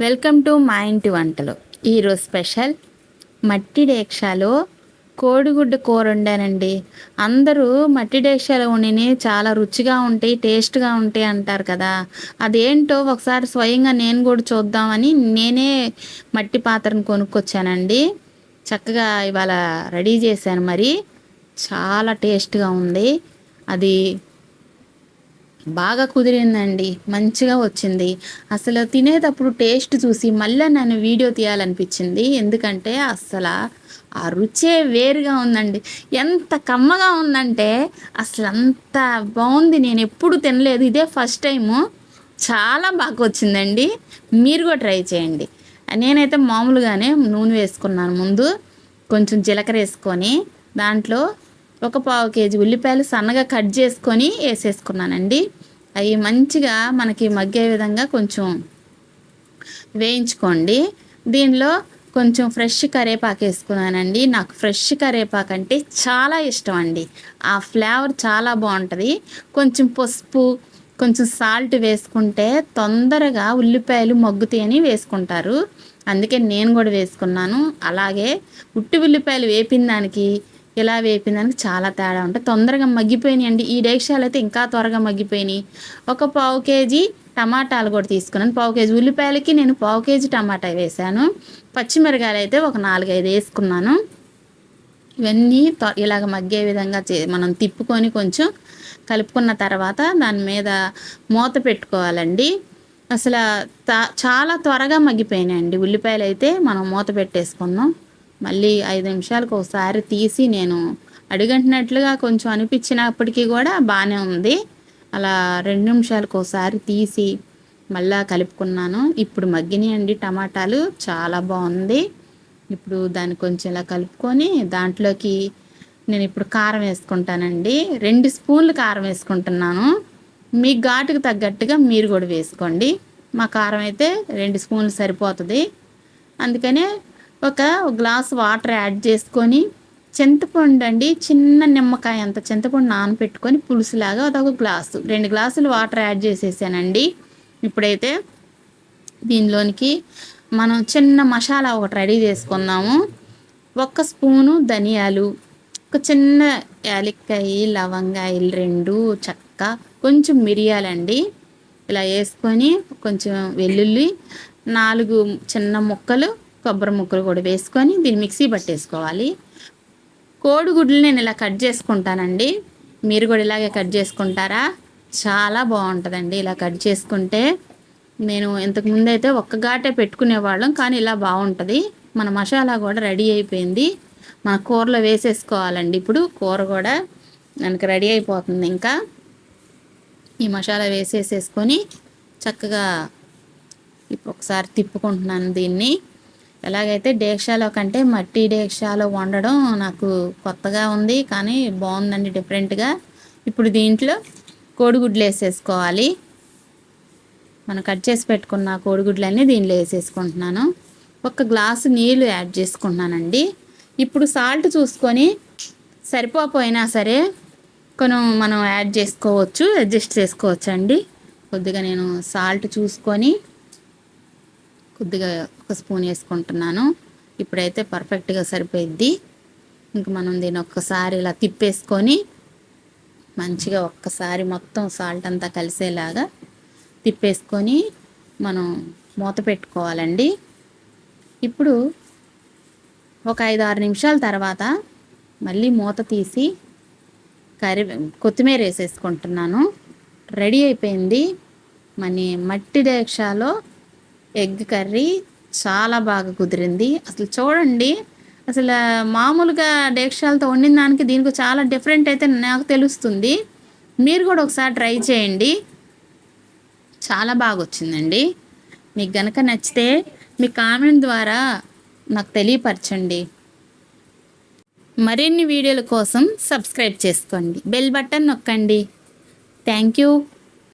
Welcome to మా ఇంటి వంటలు. ఈరోజు స్పెషల్ మట్టి డేక్షాలో కోడిగుడ్డు కూర వండానండి. అందరూ మట్టి డేక్షాలో వండిని చాలా రుచిగా ఉంటాయి టేస్ట్గా ఉంటాయి అంటారు కదా. అదేంటో ఒకసారి స్వయంగా నేను కూడా చూద్దామని నేనే మట్టి పాత్రను కొనుక్కొచ్చానండి. చక్కగా ఇవాళ రెడీ చేశాను మరి. చాలా టేస్ట్గా ఉంది. అది బాగా కుదిరిందండి. మంచిగా వచ్చింది. అసలు తినేటప్పుడు టేస్ట్ చూసి మళ్ళీ నన్ను వీడియో తీయాలనిపించింది. ఎందుకంటే అసలు ఆ రుచే వేరుగా ఉందండి. ఎంత కమ్మగా ఉందంటే అసలు అంత బాగుంది. నేను ఎప్పుడు తినలేదు. ఇదే ఫస్ట్ టైము. చాలా బాగా వచ్చిందండి. మీరు కూడా ట్రై చేయండి. నేనైతే మామూలుగానే నూనె వేసుకున్నాను ముందు. కొంచెం జీలకర్ర వేసుకొని దాంట్లో ఒక పావు కేజీ ఉల్లిపాయలు సన్నగా కట్ చేసుకొని వేసేసుకున్నానండి. అవి మంచిగా మనకి మగ్గే విధంగా కొంచెం వేయించుకోండి. దీనిలో కొంచెం ఫ్రెష్ కరేపాకు వేసుకున్నానండి. నాకు ఫ్రెష్ కరేపాకు అంటే చాలా ఇష్టం అండి. ఆ ఫ్లేవర్ చాలా బాగుంటుంది. కొంచెం పసుపు కొంచెం సాల్ట్ వేసుకుంటే తొందరగా ఉల్లిపాయలు మగ్గుతాయని వేసుకుంటారు. అందుకే నేను కూడా వేసుకున్నాను. అలాగే ఉట్టి ఉల్లిపాయలు వేపిన దానికి ఇలా వేపిన దానికి చాలా తేడా ఉంటుంది తొందరగా మగ్గిపోయినాయి అండి. ఈ డేక్షాలు అయితే ఇంకా త్వరగా మగ్గిపోయినాయి. ఒక పావు కేజీ టమాటాలు కూడా తీసుకున్నాను. పావు కేజీ ఉల్లిపాయలకి నేను పావు కేజీ టమాటా వేసాను పచ్చిమిరకాయలు అయితే ఒక నాలుగైదు వేసుకున్నాను. ఇవన్నీ ఇలాగ మగ్గే విధంగా చే మనం తిప్పుకొని కొంచెం కలుపుకున్న తర్వాత దాని మీద మూత పెట్టుకోవాలండి. అసలు చాలా త్వరగా మగ్గిపోయినాయండి. ఉల్లిపాయలు అయితే మనం మూత పెట్టేసుకున్నాం. మళ్ళీ ఐదు నిమిషాలకు ఒకసారి తీసి నేను అడుగంటున్నట్లుగా కొంచెం అనిపించినప్పటికీ కూడా బాగానే ఉంది. అలా రెండు నిమిషాలకు ఒకసారి తీసి మళ్ళా కలుపుకున్నాను. ఇప్పుడు మగ్గినాయండి టమాటాలు. చాలా బాగుంది. ఇప్పుడు దాన్ని కొంచెం ఇలా కలుపుకొని దాంట్లోకి నేను ఇప్పుడు కారం వేసుకుంటానండి. రెండు స్పూన్లు కారం వేసుకుంటున్నాను. మీ ఘాటుకు తగ్గట్టుగా మీరు కూడా వేసుకోండి. మా కారం అయితే రెండు స్పూన్లు సరిపోతుంది. అందుకనే ఒక గ్లాస్ వాటర్ యాడ్ చేసుకొని చింతపండు అండి చిన్న నిమ్మకాయ అంత చింతపండు నానపెట్టుకొని పులుసులాగా అదొక గ్లాసు. రెండు గ్లాసులు వాటర్ యాడ్ చేసేసానండి. ఇప్పుడైతే దీనిలోనికి మనం చిన్న మసాలా ఒకటి రెడీ చేసుకుందాము. ఒక్క స్పూను ధనియాలు ఒక చిన్న యాలక్కాయ లవంగాయలు రెండు చక్క కొంచెం మిరియాలండి. ఇలా వేసుకొని కొంచెం వెల్లుల్లి నాలుగు చిన్న ముక్కలు కొబ్బరి ముక్కలు కూడా వేసుకొని దీన్ని మిక్సీ పట్టేసుకోవాలి. కోడిగుడ్లు నేను ఇలా కట్ చేసుకుంటానండి. మీరు కూడా ఇలాగే కట్ చేసుకుంటారా? చాలా బాగుంటుందండి ఇలా కట్ చేసుకుంటే. నేను ఇంతకు ముందు అయితే ఒక్క ఘాటే పెట్టుకునేవాళ్ళం కానీ ఇలా బాగుంటుంది. మన మసాలా కూడా రెడీ అయిపోయింది. మన కూరలో వేసేసుకోవాలండి ఇప్పుడు. కూర కూడా మనకి రెడీ అయిపోతుంది ఇంకా. ఈ మసాలా వేసేసేసుకొని చక్కగా ఇప్పుడు ఒకసారి తిప్పుకుంటున్నాను దీన్ని. ఎలాగైతే డేక్షాలో కంటే మట్టి డేక్షాలో వండడం నాకు కొత్తగా ఉంది కానీ బాగుందండి డిఫరెంట్గా. ఇప్పుడు దీంట్లో కోడిగుడ్లు వేసేసుకోవాలి. మనం కట్ చేసి పెట్టుకున్న కోడిగుడ్లన్నీ దీనిలో వేసేసుకుంటున్నాను. ఒక గ్లాసు నీళ్ళు యాడ్ చేసుకుంటున్నానండి. ఇప్పుడు సాల్ట్ చూసుకొని సరిపోకపోయినా సరే కొను మనం యాడ్ చేసుకోవచ్చు అడ్జస్ట్ చేసుకోవచ్చు అండి కొద్దిగా నేను సాల్ట్ చూసుకొని కొద్దిగా ఒక స్పూన్ వేసుకుంటున్నాను. ఇప్పుడైతే పర్ఫెక్ట్గా సరిపోయిద్ది. ఇంక మనం దీన్ని ఒక్కసారి ఇలా తిప్పేసుకొని మంచిగా ఒక్కసారి మొత్తం సాల్ట్ అంతా కలిసేలాగా తిప్పేసుకొని మనం మూత పెట్టుకోవాలండి. ఇప్పుడు ఒక ఐదు ఆరు నిమిషాల తర్వాత మళ్ళీ మూత తీసి కరి కొత్తిమీర వేసేసుకుంటున్నాను. రెడీ అయిపోయింది. మన మట్టి డేక్షాలో ఎగ్ కర్రీ చాలా బాగా కుదిరింది. అసలు చూడండి అసలు మామూలుగా డేక్షాలతో వండిన దానికి దీనికి చాలా డిఫరెంట్ అయితే నాకు తెలుస్తుంది. మీరు కూడా ఒకసారి ట్రై చేయండి. చాలా బాగా వచ్చిందండి. మీకు గనక నచ్చితే మీ కామెంట్ ద్వారా నాకు తెలియపరచండి. మరిన్ని వీడియోల కోసం సబ్స్క్రైబ్ చేసుకోండి. బెల్ బటన్ నొక్కండి. Thank you.